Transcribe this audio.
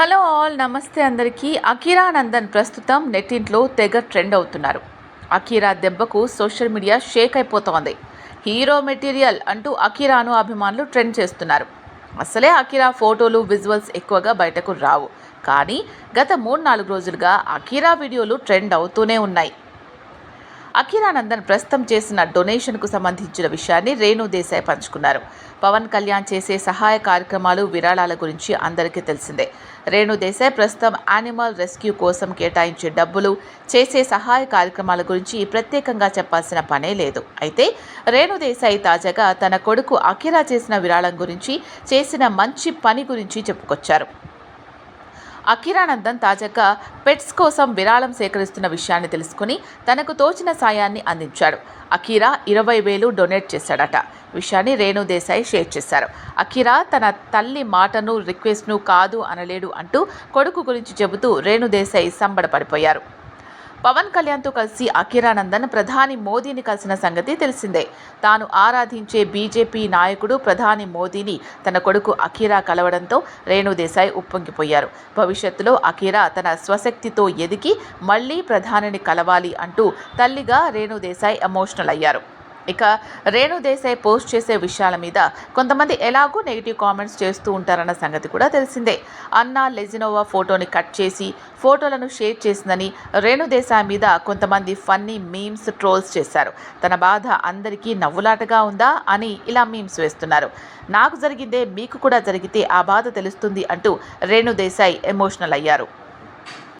Hello all నమస్తే అందరికీ. అకీరా నందన్ ప్రస్తుతం నెట్టింట్లో తెగ ట్రెండ్ అవుతున్నారు. అకీరా దెబ్బకు సోషల్ మీడియా షేక్ అయిపోతోంది. హీరో మెటీరియల్ అంటూ అకీరాను అభిమానులు ట్రెండ్ చేస్తున్నారు. అసలే అకీరా ఫోటోలు విజువల్స్ ఎక్కువగా బయటకు రావు. కానీ గత మూడు నాలుగు రోజులుగా అకీరా వీడియోలు ట్రెండ్ అవుతూనే ఉన్నాయి. అఖిలానందన్ ప్రస్తుతం చేసిన డొనేషన్కు సంబంధించిన విషయాన్ని రేణు దేశాయ్ పంచుకున్నారు. పవన్ కళ్యాణ్ చేసే సహాయ కార్యక్రమాలు విరాళాల గురించి అందరికీ తెలిసిందే. రేణు దేశాయ్ ప్రస్తుతం యానిమల్ రెస్క్యూ కోసం కేటాయించే డబ్బులు చేసే సహాయ కార్యక్రమాల గురించి ప్రత్యేకంగా చెప్పాల్సిన పనే లేదు. అయితే రేణు దేశాయ్ తాజాగా తన కొడుకు అఖిరా చేసిన విరాళం గురించి చేసిన మంచి పని గురించి చెప్పుకొచ్చారు. అఖిరానందన్ తాజాగా పెట్స్ కోసం విరాళం సేకరిస్తున్న విషయాన్ని తెలుసుకుని తనకు తోచిన సాయాన్ని అందించాడు. అఖీరా ఇరవై వేలు డొనేట్ చేశాడట. విషయాన్ని రేణు దేశాయ్ షేర్ చేశారు. అఖీరా తన తల్లి మాటను రిక్వెస్ట్ను కాదు అనలేడు అంటూ కొడుకు గురించి చెబుతూ రేణు దేశాయ్ సంబడపడిపోయారు పవన్ కళ్యాణ్తో కలిసి అఖిరానందన్ ప్రధాని మోదీని కలిసిన సంగతి తెలిసిందే. తాను ఆరాధించే బీజేపీ నాయకుడు ప్రధాని మోదీని తన కొడుకు అఖీరా కలవడంతో రేణుదేశాయ్ ఉప్పొంగిపోయారు. భవిష్యత్తులో అఖీరా తన స్వశక్తితో ఎదిగి మళ్ళీ ప్రధానిని కలవాలి అంటూ తల్లిగా రేణుదేశాయ్ ఎమోషనల్ అయ్యారు. ఇక రేణు దేశాయ్ పోస్ట్ చేసే విషయాల మీద కొంతమంది ఎలాగూ నెగిటివ్ కామెంట్స్ చేస్తూ ఉంటారన్న సంగతి కూడా తెలిసిందే. అన్నా లెజినోవా ఫోటోని కట్ చేసి ఫోటోలను షేర్ చేసిందని రేణు దేశాయ్ మీద కొంతమంది ఫన్నీ మీమ్స్ ట్రోల్స్ చేశారు. తన బాధ అందరికీ నవ్వులాటగా ఉందా అని ఇలా మీమ్స్ వేస్తున్నారు. నాకు జరిగిందే మీకు కూడా జరిగితే ఆ బాధ తెలుస్తుంది అంటూ రేణు దేశాయ్ ఎమోషనల్ అయ్యారు.